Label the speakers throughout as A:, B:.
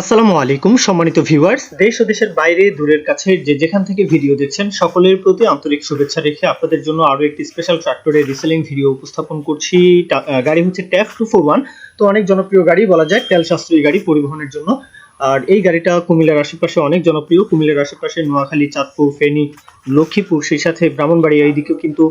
A: আসসালামু আলাইকুম, সম্মানিত ভিউয়ার্স। দেশ ও দেশের বাইরে, দূরের কাছে যে যেখান থেকে ভিডিও দেখছেন, সকলের প্রতি আন্তরিক শুভেচ্ছা রেখে আপনাদের জন্য আরও একটি স্পেশাল ট্রাক্টরের রিসেলিং ভিডিও উপস্থাপন করছি। গাড়ি হচ্ছে ট্যাফ টু ফোর ওয়ান তো অনেক জনপ্রিয় গাড়ি বলা যায়, তেল সাশ্রয়ী গাড়ি পরিবহনের জন্য। আর এই গাড়িটা কুমিল্লার আশেপাশে অনেক জনপ্রিয়। কুমিল্লার আশেপাশে নোয়াখালী, চাঁদপুর, ফেনী, লক্ষ্মীপুর, সেই সাথে ব্রাহ্মণবাড়িয়া, এইদিকেও কিন্তু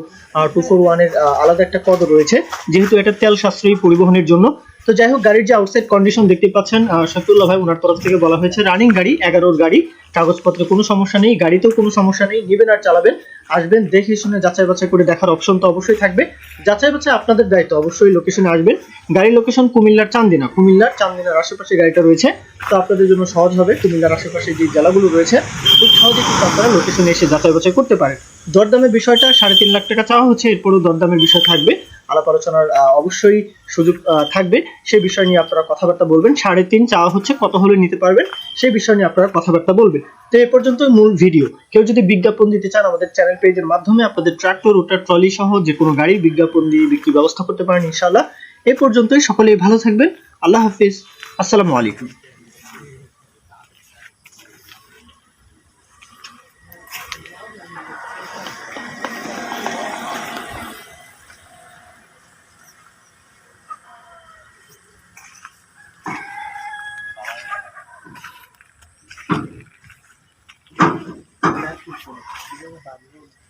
A: টু ফোর ওয়ানের আলাদা একটা কদর রয়েছে। যেহেতু এটা তেল সাশ্রয়ী পরিবহনের জন্য তো যাই হোক, গাড়ির যে আউটসাইড কন্ডিশন দেখতে পাচ্ছেন শফিউল্লাহ ভাই ওনার তরফ থেকে বলা হয়েছে রানিং গাড়ি, এগারোর গাড়ি, কাগজপত্রে কোনো সমস্যা নেই, গাড়িতেও কোনো সমস্যা নেই, নেবেন আর চালাবেন। আসবেন, দেখে শুনে যাচাই বাছাই করে দেখার অপশন তো অবশ্যই থাকবে। যাচাই বাছাই আপনাদের দায়িত্ব, অবশ্যই লোকেশনে আসবেন। গাড়ির লোকেশন কুমিল্লার চান্দিনা, কুমিল্লার চান্দিনার আশেপাশে গাড়িটা রয়েছে। তো আপনাদের জন্য সহজ হবে, কুমিল্লার আশেপাশে যে জেলাগুলো রয়েছে, খুব সহজে কিন্তু আপনারা লোকেশনে এসে যাচাই বাছাই করতে পারেন। দরদামের বিষয়টা সাড়ে তিন লাখ টাকা চাওয়া হচ্ছে, এরপরও দরদামের বিষয় থাকবে। আলাপ আলোচনার অবশ্যই সুযোগ থাকবে। সেই বিষয় নিয়ে আপনারা কথাবার্তা বলবেন। সাড়ে তিন চাওয়া হচ্ছে কত হলে নিতে পারবেন সেই বিষয় নিয়ে আপনারা কথাবার্তা বলবেন। তো এ পর্যন্ত মূল ভিডিও। কেউ যদি বিজ্ঞাপন দিতে চান, আমাদের চ্যানেল পেজের মাধ্যমে আপনাদের ট্রাক্টর ওটার ট্রলি সহ যে কোনো গাড়ি বিজ্ঞাপন দিয়ে বিক্রি ব্যবস্থা করতে পারেন, ইনশাআল্লাহ। এ পর্যন্তই। সকলেই ভালো থাকবেন। আল্লাহ হাফিজ। আসসালামু আলাইকুম। Thank you